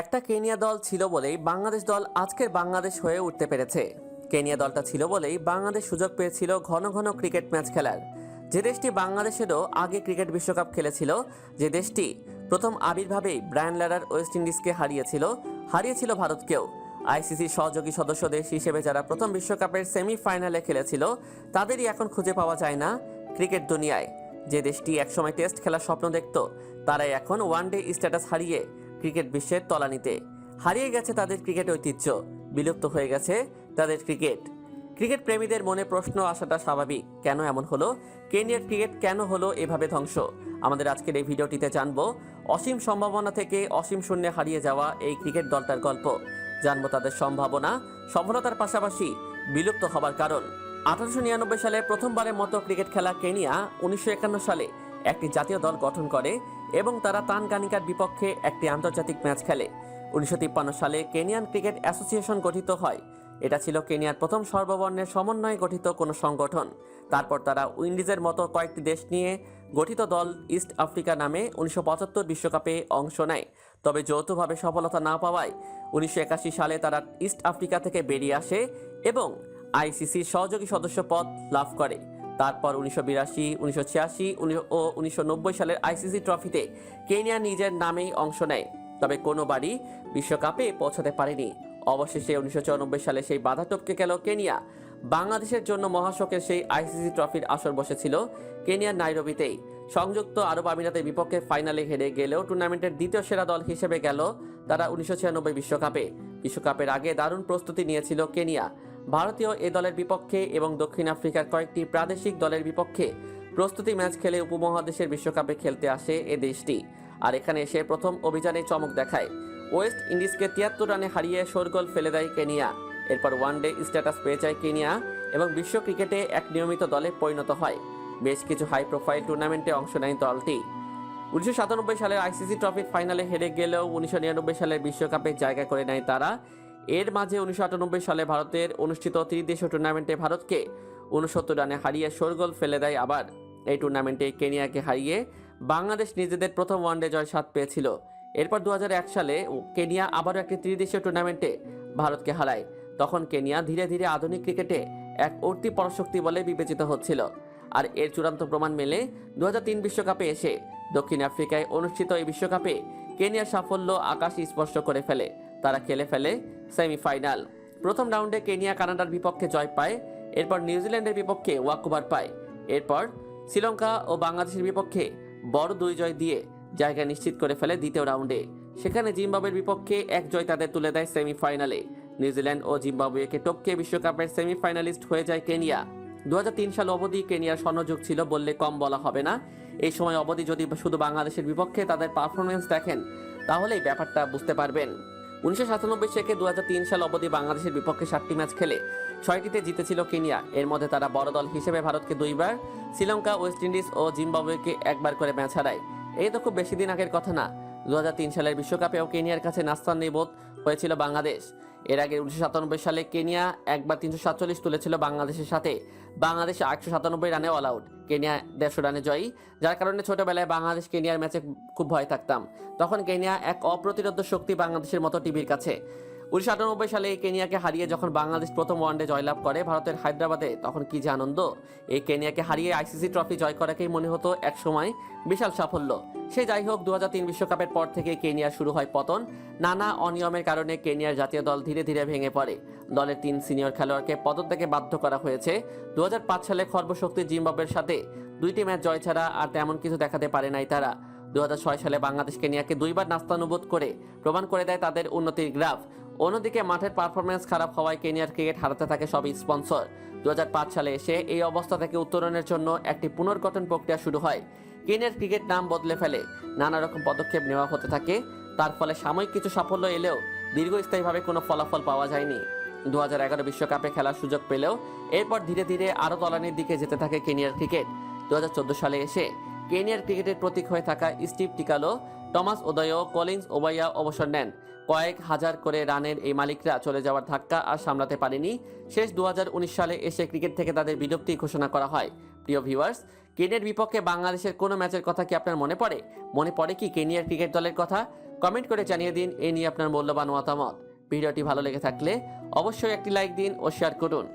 একটা কেনিয়া দল ছিল বলেই বাংলাদেশ দল আজকের বাংলাদেশ হয়ে উঠতে পেরেছে। কেনিয়া দলটা ছিল বলেই বাংলাদেশ সুযোগ পেয়েছিল ঘন ঘন ক্রিকেট ম্যাচ খেলার। যে দেশটি বাংলাদেশেরও আগে ক্রিকেট বিশ্বকাপ খেলেছিল, যে দেশটি প্রথম আবির্ভাবেই ব্রায়ান ল্যারার ওয়েস্ট ইন্ডিজকে হারিয়েছিল হারিয়েছিল ভারতকেও। আইসিসির সহযোগী সদস্য দেশ হিসেবে যারা প্রথম বিশ্বকাপের সেমিফাইনালে খেলেছিল, তাদেরই এখন খুঁজে পাওয়া যায় না ক্রিকেট দুনিয়ায়। যে দেশটি একসময় টেস্ট খেলার স্বপ্ন দেখত, তারাই এখন ওয়ানডে স্ট্যাটাস হারিয়ে ক্রিকেট বিশ্বের তলানিতে। হারিয়ে গেছে তাদের ক্রিকেট ঐতিহ্য। বিলুপ্ত হয়ে গেছে তাদের ক্রিকেট। ক্রিকেট প্রেমীদের মনে প্রশ্ন আসাটা স্বাভাবিক। কেন এমন হলো? কেনিয়ার ক্রিকেট কেন হলো এভাবে ধ্বংস? আমাদের আজকের এই ভিডিওটিতে জানব অসীম সম্ভাবনা থেকে অসীম শূন্যে হারিয়ে যাওয়া এই ক্রিকেট দলটার গল্প। জানব তাদের সম্ভাবনা, সফলতার পাশাপাশি বিলুপ্ত হবার কারণ। আঠারোশো নিরানব্বই সালে প্রথমবারের মতো ক্রিকেট খেলা কেনিয়া উনিশশো একান্ন সালে একটি জাতীয় দল গঠন করে। এবং তারা তানগানিকার বিপক্ষে একটি আন্তর্জাতিক ম্যাচ খেলে। উনিশশো তিপ্পান্ন সালে কেনিয়ান ক্রিকেট অ্যাসোসিয়েশন গঠিত হয়। এটা ছিল কেনিয়ার প্রথম সর্ববর্ণের সমন্বয়ে গঠিত কোনো সংগঠন। তারপর তারা উইন্ডিজের মতো কয়েকটি দেশ নিয়ে গঠিত দল ইস্ট আফ্রিকা নামে উনিশশো বিশ্বকাপে অংশ নেয়। তবে যৌথভাবে সফলতা না পাওয়ায় উনিশশো একাশি সালে তারা ইস্ট আফ্রিকা থেকে বেরিয়ে আসে এবং আইসিসির সহযোগী সদস্য পদ লাভ করে। তারপর উনিশশো বিরাশি, উনিশশো ছিয়াশি ও উনিশশো নব্বই সালের আইসিসি ট্রফিতে কেনিয়া নিজের নামেই অংশ নেয়। তবে কোনোবারই বিশ্বকাপে পৌঁছাতে পারেনি। অবশেষে উনিশশো সালে সেই বাধা টপকে গেল কেনিয়া। বাংলাদেশের জন্য মহাশকের সেই আইসিসি ট্রফির আসর বসেছিল কেনিয়ার নাইরোবিতেই। সংযুক্ত আরব আমিরাতের বিপক্ষে ফাইনালে হেরে গেলেও টুর্নামেন্টের দ্বিতীয় সেরা দল হিসেবে গেল তারা উনিশশো বিশ্বকাপে। বিশ্বকাপের আগে দারুণ প্রস্তুতি নিয়েছিল কেনিয়া। ভারতীয় এ দলের বিপক্ষে এবং দক্ষিণ আফ্রিকার কয়েকটি প্রাদেশিক দলের বিপক্ষে প্রস্তুতি ম্যাচ খেলে উপমহাদেশের বিশ্বকাপে খেলতে আসে এ দেশটি। আর এখানে এসে প্রথম অভিযানে চমক দেখায়। ওয়েস্ট ইন্ডিজকে তিয়াত্তর রানে হারিয়ে শোরগোল ফেলে দেয় কেনিয়া। এরপর ওয়ানডে স্ট্যাটাস পেয়ে যায় কেনিয়া এবং বিশ্ব ক্রিকেটে এক নিয়মিত দলে পরিণত হয়। বেশ কিছু হাই প্রোফাইল টুর্নামেন্টে অংশ নেয় দলটি। উনিশশো সাতানব্বই সালের আইসিসি ট্রফির ফাইনালে হেরে গেলেও উনিশশো নিরানব্বই সালের বিশ্বকাপে জায়গা করে নেয় তারা। এর মাঝে উনিশশো আটানব্বই সালে ভারতের অনুষ্ঠিত ত্রিদেশীয় টুর্নামেন্টে ভারতকে উনসত্তর রানে হারিয়ে শোরগোল ফেলে দেয় আবার। এই টুর্নামেন্টে কেনিয়াকে হারিয়ে বাংলাদেশ নিজেদের প্রথম ওয়ানডে জয় স্বাদ পেয়েছিল। এরপর দু হাজার এক সালে কেনিয়া আবারও একটি ত্রিদেশীয় টুর্নামেন্টে ভারতকে হারায়। তখন কেনিয়া ধীরে ধীরে আধুনিক ক্রিকেটে এক অর্তি পরাশক্তি বলে বিবেচিত হচ্ছিল। আর এর চূড়ান্ত প্রমাণ মেলে দু বিশ্বকাপে এসে। দক্ষিণ আফ্রিকায় অনুষ্ঠিত এই বিশ্বকাপে কেনিয়ার সাফল্য আকাশ স্পর্শ করে ফেলে। তারা খেলে ফেলে সেমিফাইনাল। প্রথম রাউন্ডে কেনিয়া, কানাডার বিপক্ষে জয় পায়, এরপর নিউজিল্যান্ডের বিপক্ষে ওয়াকওভার পায়। এরপর শ্রীলঙ্কা ও বাংলাদেশের বিপক্ষে বড় দুই জয় দিয়ে জায়গা নিশ্চিত করে ফেলে দ্বিতীয় রাউন্ডে। সেখানে জিম্বাবুয়ের বিপক্ষে এক জয় তাদের তুলে দেয় সেমিফাইনালে। নিউজিল্যান্ড ও জিম্বাবুয়েকে টপকে বিশ্বকাপের সেমিফাইনালিস্ট হয়ে যায় কেনিয়া। দু সাল অবধি কেনিয়ার স্বর্ণযুগ ছিল বললে কম বলা হবে না। এই সময় অবধি যদি শুধু বাংলাদেশের বিপক্ষে তাদের পারফরমেন্স দেখেন, তাহলেই ব্যাপারটা বুঝতে পারবেন। উনিশশো সাতানব্বই থেকে দু সাল অবধি বাংলাদেশের বিপক্ষে সাতটি ম্যাচ খেলে ছয়টিতে জিতেছিল কেনিয়া। এর মধ্যে তারা বড় দল হিসেবে ভারতকে দুইবার, শ্রীলঙ্কা, ওয়েস্ট ইন্ডিজ ও জিম্বাবুয়েকে একবার করে ম্যাচ হারায়। এই তো খুব বেশি দিন আগের কথা না। দু সালের বিশ্বকাপেও কেনিয়ার কাছে নাস্তান নিবোধ হয়েছিল বাংলাদেশ। এর আগে উনিশশো সাতানব্বই সালে কেনিয়া একবার তিনশো সাতচল্লিশ তুলেছিল বাংলাদেশের সাথে। বাংলাদেশ আটশো সাতানব্বই রানে অল আউট কেনিয়া দেড়শো রানে জয়ী। যার কারণে ছোটবেলায় বাংলাদেশ কেনিয়ার ম্যাচে খুব ভয় থাকতাম। তখন কেনিয়া এক অপ্রতিরোধ শক্তি বাংলাদেশের মতো টিভির কাছে। উনিশশো আটানব্বই সালে কেনিয়াকে হারিয়ে যখন বাংলাদেশ প্রথম ওয়ানডে জয়লাভ করে ভারতের হায়দ্রাবাদে, তখন কি যে আনন্দ? এই কেনিয়াকে হারিয়ে আইসিসি ট্রফি জয় করাকেই মনে হতো এক সময় বিশাল সাফল্য। সে যাই হোক দু বিশ্বকাপের পর থেকে কেনিয়া শুরু হয় পতন। নানা অনিয়মের কারণে কেনিয়ার জাতীয় দল ধীরে ধীরে ভেঙে পড়ে। দলের তিন সিনিয়র খেলোয়াড়কে পদত্যাগে বাধ্য করা হয়েছে। দু হাজার পাঁচ সালে খর্বশক্তি জিম্বাবের সাথে দুইটি ম্যাচ জয় ছাড়া আর তেমন কিছু দেখাতে পারে নাই তারা। দু হাজার ছয় সালে বাংলাদেশ কেনিয়াকে দুইবার নাস্তানুবোধ করে প্রমাণ করে দেয় তাদের উন্নতির গ্রাফ। অন্যদিকে মাঠের পারফরমেন্স খারাপ হওয়ায় কেনিয়ার ক্রিকেট হারাতে থাকে সবই স্পন্সর দুহাজার পাঁচ সালে এসে এই অবস্থা থেকে উত্তরণের জন্য একটি পুনর্গঠন প্রক্রিয়া শুরু হয়। কেনিয়ার ক্রিকেট নাম বদলে ফেলে। নানা রকম পদক্ষেপ নেওয়া হতে থাকে। তার ফলে সাময়িক কিছু সাফল্য এলেও দীর্ঘস্থায়ীভাবে কোনো ফলাফল পাওয়া যায়নি। দু বিশ্বকাপে খেলার সুযোগ পেলেও এরপর ধীরে ধীরে আরও তলানির দিকে যেতে থাকে কেনিয়ার ক্রিকেট। দু হাজার চোদ্দ সালে এসে কেনিয়ার ক্রিকেটের প্রতীক হয়ে থাকা Steve Tikolo, Thomas Odoyo Collins Obuya অবসর নেন। কয়েক হাজার করে রানের এই মালিকরা চলে যাওয়ার ধাক্কা আর সামলাতে পারেনি। শেষ দু হাজার উনিশ সালে এসে ক্রিকেট থেকে তাদের বিলুপ্তি ঘোষণা করা হয়। প্রিয় ভিউয়ার্স, কেনিয়ার বিপক্ষে বাংলাদেশের কোনো ম্যাচের কথা কি আপনার মনে পড়ে? মনে পড়ে কি কেনিয়ার ক্রিকেট দলের কথা? কমেন্ট করে জানিয়ে দিন, এ নিয়ে আপনার মূল্যবান মতামত। ভিডিওটি ভালো লেগে থাকলে অবশ্যই একটি লাইক দিন ও শেয়ার করুন।